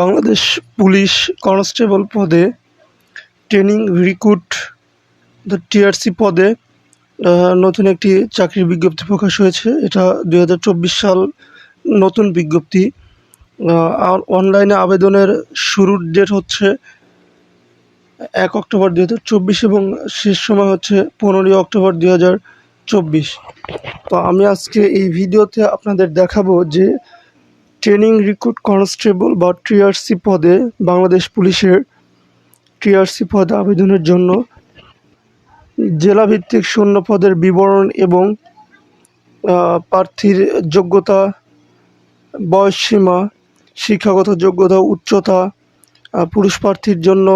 Bangladesh police constable পদে, training recruit TRC পদে নতুন একটি চাকরির বিজ্ঞপ্তি প্রকাশ হয়েছে। এটা দুই হাজার চব্বিশ সাল নতুন বিজ্ঞপ্তি। আর অনলাইনে আবেদনের শুরুর ডেট হচ্ছে এক অক্টোবর দুই হাজার চব্বিশ এবং শেষ সময় হচ্ছে পনেরোই অক্টোবর দুই হাজার চব্বিশ। তো আমি আজকে এই ভিডিওতে আপনাদের দেখাবো যে ট্রেনিং রিক্রুট কনস্টেবল বা টিআরসি পদে বাংলাদেশ পুলিশের টিআরসি পদে আবেদনের জন্য জেলাভিত্তিক শূন্য পদের বিবরণ এবং প্রার্থীর যোগ্যতা, বয়সসীমা, শিক্ষাগত যোগ্যতা, উচ্চতা পুরুষ প্রার্থীর জন্য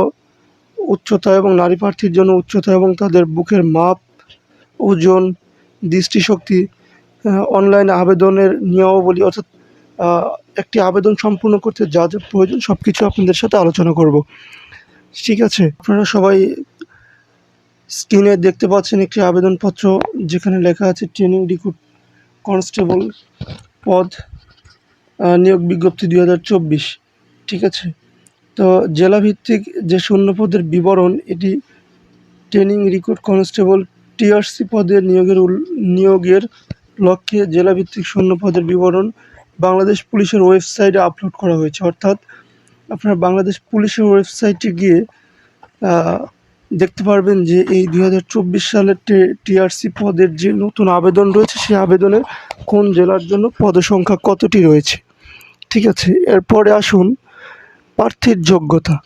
উচ্চতা এবং নারী প্রার্থীর জন্য উচ্চতা এবং তাদের বুকের মাপ, ওজন, দৃষ্টিশক্তি অনলাইনে আবেদনের নিয়মাবলী অর্থাৎ একটি আবেদন সম্পূর্ণ করতে যা যা প্রয়োজন সব কিছু আপনাদের সাথে আলোচনা করব। ঠিক আছে? আপনারা সবাই স্ক্রিনে দেখতে পাচ্ছেন একটি আবেদনপত্র, যেখানে লেখা আছে ট্রেনিং রিক্রুট কনস্টেবল পদ নিয়োগ বিজ্ঞপ্তি দুই হাজার চব্বিশ। ঠিক আছে? তো জেলাভিত্তিক যে শূন্য পদের বিবরণ, এটি ট্রেনিং রিক্রুট কনস্টেবল টিআরসি পদে নিয়োগের নিয়োগের লক্ষ্যে জেলাভিত্তিক শূন্য পদের বিবরণ বাংলাদেশ পুলিশের ওয়েবসাইটে আপলোড করা হয়েছে। অর্থাৎ আপনার বাংলাদেশ পুলিশের ওয়েবসাইটে গিয়ে দেখতে পারবেন যে এই দুই হাজার চব্বিশ সালের টিআরসি পদের যে নতুন আবেদন রয়েছে, সেই আবেদনে কোন জেলার জন্য পদসংখ্যা কতটি রয়েছে? ঠিক আছে, এরপরে আসুন প্রার্থীর যোগ্যতা।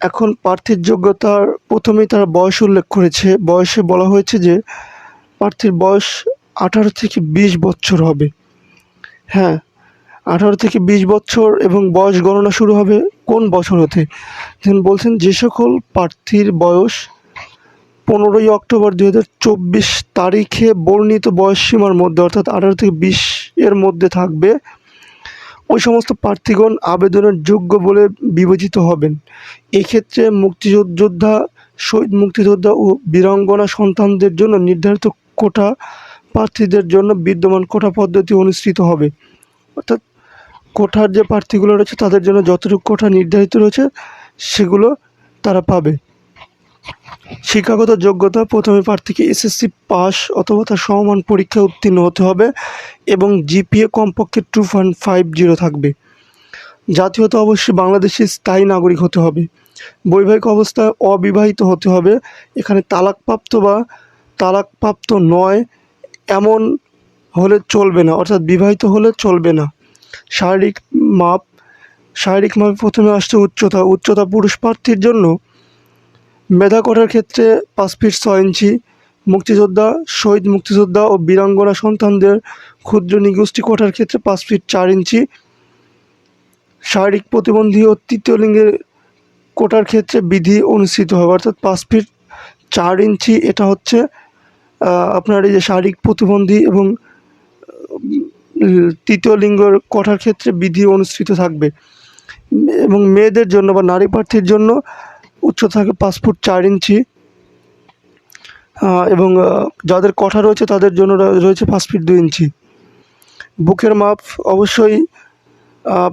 এখন প্রার্থীর যোগ্যতার প্রথমেই তারা বয়স উল্লেখ করেছে। বয়সে বলা হয়েছে যে প্রার্থীর বয়স আঠারো থেকে বিশ বছর হবে। হ্যাঁ আঠারো থেকে বিশ বছর এবং বয়স গণনা শুরু হবে কোন বছর হতে? যেমন বলছেন, যে সকল প্রার্থীর বয়স পনেরোই অক্টোবর দু চব্বিশ তারিখে বর্ণিত বয়স সীমার মধ্যে, অর্থাৎ আঠারো থেকে বিশ এর মধ্যে থাকবে, ওই সমস্ত প্রার্থীগণ আবেদনের যোগ্য বলে বিবেচিত হবেন। এক্ষেত্রে মুক্তিযোদ্ধা, শহীদ মুক্তিযোদ্ধা ও বীরাঙ্গনা সন্তানদের জন্য নির্ধারিত কোটা প্রার্থীদের জন্য বিদ্যমান কোটা পদ্ধতি অনুষ্ঠিত হবে। অর্থাৎ কোঠার যে প্রার্থীগুলো রয়েছে, তাদের জন্য যতটুকু কোঠা নির্ধারিত রয়েছে, সেগুলো তারা পাবে। শিক্ষাগত যোগ্যতা, প্রথমে প্রার্থীকে এসএসসি পাস অথবা তার সমমান পরীক্ষায় উত্তীর্ণ হতে হবে এবং জিপিএ কমপক্ষে টু পয়েন্ট ফাইভ জিরো থাকবে। জাতীয়তা অবশ্যই বাংলাদেশের স্থায়ী নাগরিক হতে হবে। বৈবাহিক অবস্থায় অবিবাহিত হতে হবে। এখানে তালাকপ্রাপ্ত বা তালাকপ্রাপ্ত নয় এমন হলে চলবে না, অর্থাৎ বিবাহিত হলে চলবে না। শারীরিক মাপ, শারীরিক মাপে প্রথমে আসছে উচ্চতা উচ্চতা পুরুষ প্রার্থীর জন্য মেধা করার ক্ষেত্রে পাঁচ ফিট ছয় ইঞ্চি, মুক্তিযোদ্ধা, শহীদ মুক্তিযোদ্ধা ও বীরাঙ্গনা সন্তানদের ক্ষুদ্র নিগোষ্ঠী কোটার ক্ষেত্রে পাঁচ ফিট চার ইঞ্চি। শারীরিক প্রতিবন্ধী ও তৃতীয় লিঙ্গের কোটার ক্ষেত্রে বিধি অনুষ্ঠিত হবে, অর্থাৎ পাঁচ ফিট চার ইঞ্চি, এটা হচ্ছে আপনার এই যে শারীরিক প্রতিবন্ধী এবং তৃতীয় লিঙ্গের কঠার ক্ষেত্রে বিধি অনুষ্ঠিত থাকবে। এবং মেয়েদের জন্য বা নারী প্রার্থীর জন্য উচ্চতা থাকে পাঁচ ফুট চার ইঞ্চি। এবং যাদের কথা রয়েছে তাদের জন্য রয়েছে পাঁচ ফিট দুই ইঞ্চি। বুকের মাপ অবশ্যই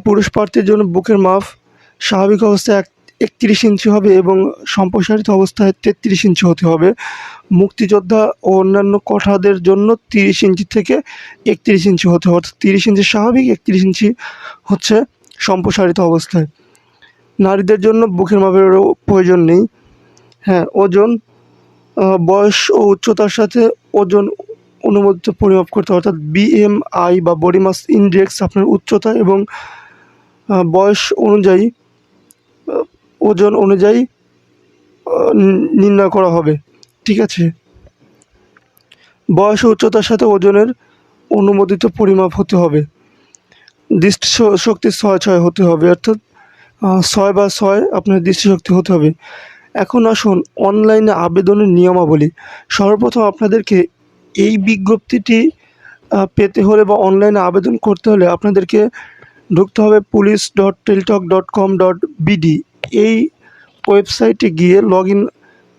পুরুষ প্রার্থীর জন্য বুকের মাপ স্বাভাবিক অবস্থায় এক একত্রিশ ইঞ্চি হবে এবং সম্প্রসারিত অবস্থায় তেত্রিশ ইঞ্চি হতে হবে। মুক্তিযোদ্ধা ও অন্যান্য কঠাদের জন্য তিরিশ ইঞ্চি থেকে একত্রিশ ইঞ্চি হতে হবে। অর্থাৎ তিরিশ ইঞ্চি স্বাভাবিক, একত্রিশ ইঞ্চি হচ্ছে সম্প্রসারিত অবস্থায়। নারীদের জন্য বুকের মাপেরও প্রয়োজন নেই। হ্যাঁ ওজন বয়স ও উচ্চতার সাথে ওজন অনুমোদিত পরিমাপ করতে অর্থাৎ বিএমআই বা বডি মাস ইন্ডেক্স আপনার উচ্চতা এবং বয়স অনুযায়ী ওজন অনুযায়ী নির্ণয় করা হবে। ঠিক আছে? বয়স উচ্চতার সাথে ওজনের অনুমোদিত পরিমাপ হতে হবে। দৃষ্টি শক্তি ছয় ছয় হতে হবে, অর্থাৎ ছয় বা ছয় আপনার দৃষ্টিশক্তি হতে হবে। এখন আসুন অনলাইনে আবেদনের নিয়মাবলী। সর্বপ্রথম আপনাদেরকে এই বিজ্ঞপ্তিটি পেতে হলে বা অনলাইনে আবেদন করতে হলে আপনাদেরকে ঢুকতে হবে police dot Teletalk dot com dot BD. এই ওয়েবসাইটে গিয়ে লগ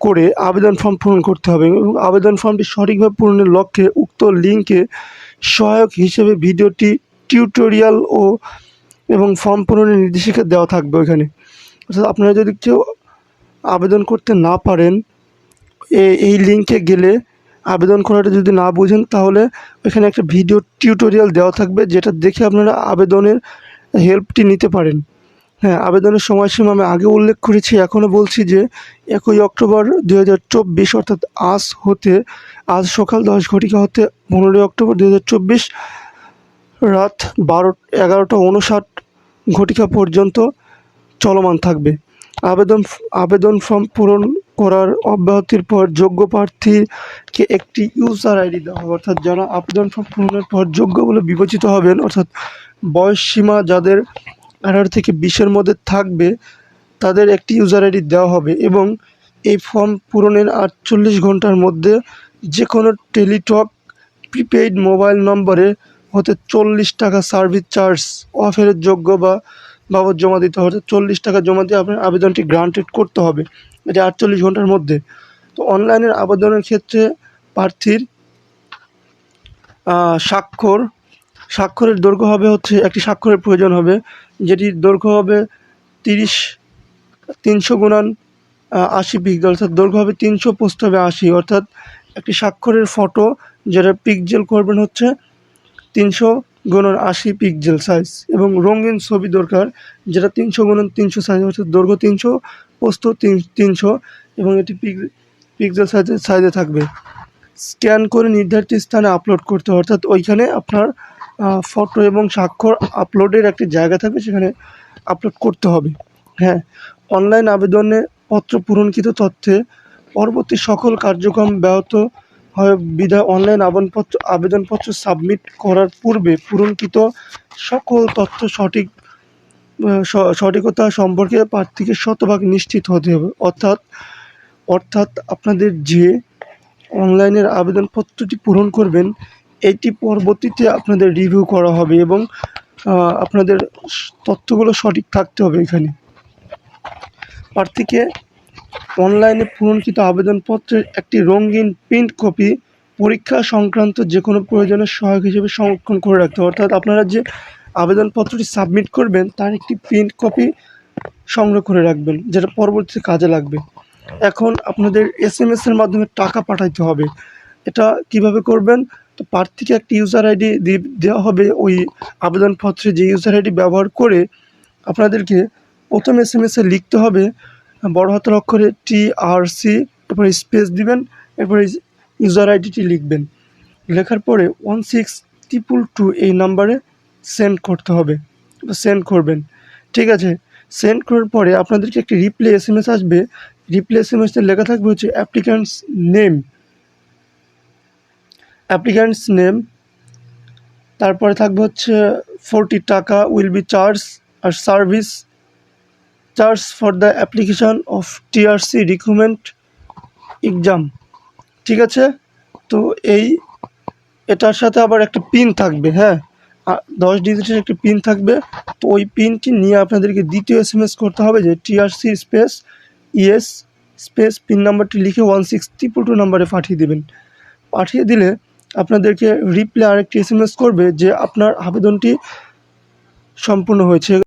করে আবেদন ফর্ম পূরণ করতে হবে এবং আবেদন ফর্মটি সঠিকভাবে পূরণের লক্ষ্যে উক্ত লিঙ্কে সহায়ক হিসেবে ভিডিওটি টিউটোরিয়াল ও এবং ফর্ম পূরণের নির্দেশিকা দেওয়া থাকবে ওইখানে। অর্থাৎ আপনারা যদি কেউ আবেদন করতে না পারেন এই লিঙ্কে গেলে আবেদন করাটা যদি না বুঝেন, তাহলে ওইখানে একটা ভিডিও টিউটোরিয়াল দেওয়া থাকবে, যেটা দেখে আপনারা আবেদনের হেল্পটি নিতে পারেন। হ্যাঁ আবেদনের সময়সীমা আমি আগে উল্লেখ করেছি এখনও বলছি যে একই অক্টোবর দু হাজার চব্বিশ, অর্থাৎ আজ হতে, আজ সকাল দশ ঘটিকা হতে পনেরোই অক্টোবর দু হাজার চব্বিশ রাত বারো এগারোটা উনষাট ঘটিকা পর্যন্ত চলমান থাকবে। আবেদন আবেদন ফর্ম পূরণ করার অব্যাহতির পর যোগ্য প্রার্থীকে একটি ইউজার আইডি দেওয়া হবে, অর্থাৎ যারা আবেদন ফর্ম পূরণের পর যোগ্য বলে বিবেচিত হবেন, অর্থাৎ বয়স সীমা যাদের আঠারো থেকে বিশের মধ্যে থাকবে, তাদের একটি ইউজার আইডি দেওয়া হবে এবং এই ফর্ম পূরণের আটচল্লিশ ঘণ্টার মধ্যে যে কোনো টেলিটক প্রিপেইড মোবাইল নম্বরে হতে চল্লিশ টাকা সার্ভিস চার্জ অফের যোগ্য বা বাবদ জমা দিতে হবে। চল্লিশ টাকা জমা দিয়ে আপনার আবেদনটি গ্রান্টেড করতে হবে এটা আটচল্লিশ ঘণ্টার মধ্যে। তো অনলাইনের আবেদনের ক্ষেত্রে প্রার্থীর স্বাক্ষর স্বাক্ষরের দৈর্ঘ্য হবে হচ্ছে, একটি স্বাক্ষরের প্রয়োজন হবে যেটির দৈর্ঘ্য হবে তিরিশ, তিনশো গুণান আশি পিক্সেল অর্থাৎ দৈর্ঘ্য হবে তিনশো পোস্ট হবে আশি, অর্থাৎ একটি স্বাক্ষরের ফটো যেটা পিকজেল করবেন হচ্ছে তিনশো গুণন আশি পিকজেল সাইজ এবং রঙিন ছবি দরকার, যেটা তিনশো গুণন তিনশো সাইজ অর্থাৎ দৈর্ঘ্য তিনশো পোস্ত তিন, তিনশো এবং এটি পিক্সেল সাইজে সাইজে থাকবে। স্ক্যান করে নির্ধারিত স্থানে আপলোড করতে অর্থাৎ ওইখানে আপনার ফটো এবং স্বাক্ষর আপলোডের একটি জায়গা থাকবে সেখানে আপলোড করতে হবে। হ্যাঁ অনলাইন আবেদনে পত্র পূরণকৃত তথ্যে পরবর্তী সকল কার্যক্রম ব্যাহত হয়। বিধায় অনলাইন আবেদনপত্র আবেদনপত্র সাবমিট করার পূর্বে পূরণকৃত সকল তথ্য সঠিক সঠিকতা সম্পর্কে প্রার্থীকে শতভাগ নিশ্চিত হতে হবে। অর্থাৎ অর্থাৎ আপনাদের যে অনলাইনের আবেদনপত্রটি পূরণ করবেন এটি পরবর্তীতে আপনাদের রিভিউ করা হবে এবং আপনাদের তথ্যগুলো সঠিক থাকতে হবে এখানে। প্রার্থীকে অনলাইনে পূরণকৃত আবেদনপত্রের একটি রঙিন প্রিন্ট কপি পরীক্ষা সংক্রান্ত যে কোনো প্রয়োজনের সহায়ক হিসেবে সংরক্ষণ করে রাখতে হবে। অর্থাৎ আপনারা যে আবেদনপত্রটি সাবমিট করবেন, তার একটি প্রিন্ট কপি সংগ্রহ করে রাখবেন, যেটা পরবর্তীতে কাজে লাগবে। এখন আপনাদের এস এম এর মাধ্যমে টাকা পাঠাইতে হবে। এটা কীভাবে করবেন? তো প্রার্থীকে একটি ইউজার আইডি দেওয়া হবে ওই আবেদনপত্রে যে ইউজার আইডি ব্যবহার করে আপনাদেরকে প্রথম এস এম এসে লিখতে হবে, বড় হাতের অক্ষরে টি আর সি এরপরে স্পেস দিবেন, এরপরে ইউজার আইডিটি লিখবেন। লেখার পরে ওয়ান সিক্স ট্রিপল টু এই নাম্বারে সেন্ড করতে হবে সেন্ড করবেন। ঠিক আছে সেন্ড করার পরে আপনাদেরকে একটি রিপ্লে এস এম এস আসবে রিপ্লে এস এম এসে লেখা থাকবে হচ্ছে অ্যাপ্লিক্যান্টস নেম অ্যাপ্লিক্যান্টস নেম তারপরে থাকবে হচ্ছে ফোরটি টাকা will be charge R service charge for the application of TRC recruitment exam ঠিক আছে? তো এই, এটার সাথে আবার একটা পিন থাকবে হ্যাঁ? দশ ডিজিটের একটা পিন থাকবে, তো ওই পিনটি নিয়ে আপনাদেরকে দ্বিতীয় এস এম এস করতে হবে যে TRC space ES space PIN নাম্বারটি লিখে ওয়ান সিক্স ট্রিপল টু নাম্বারে পাঠিয়ে দেবেন। পাঠিয়ে দিলে আপনাদেরকে রিপ্লে আরেকটি এস এম এস করবে যে আপনার আবেদনটি সম্পূর্ণ হয়েছে।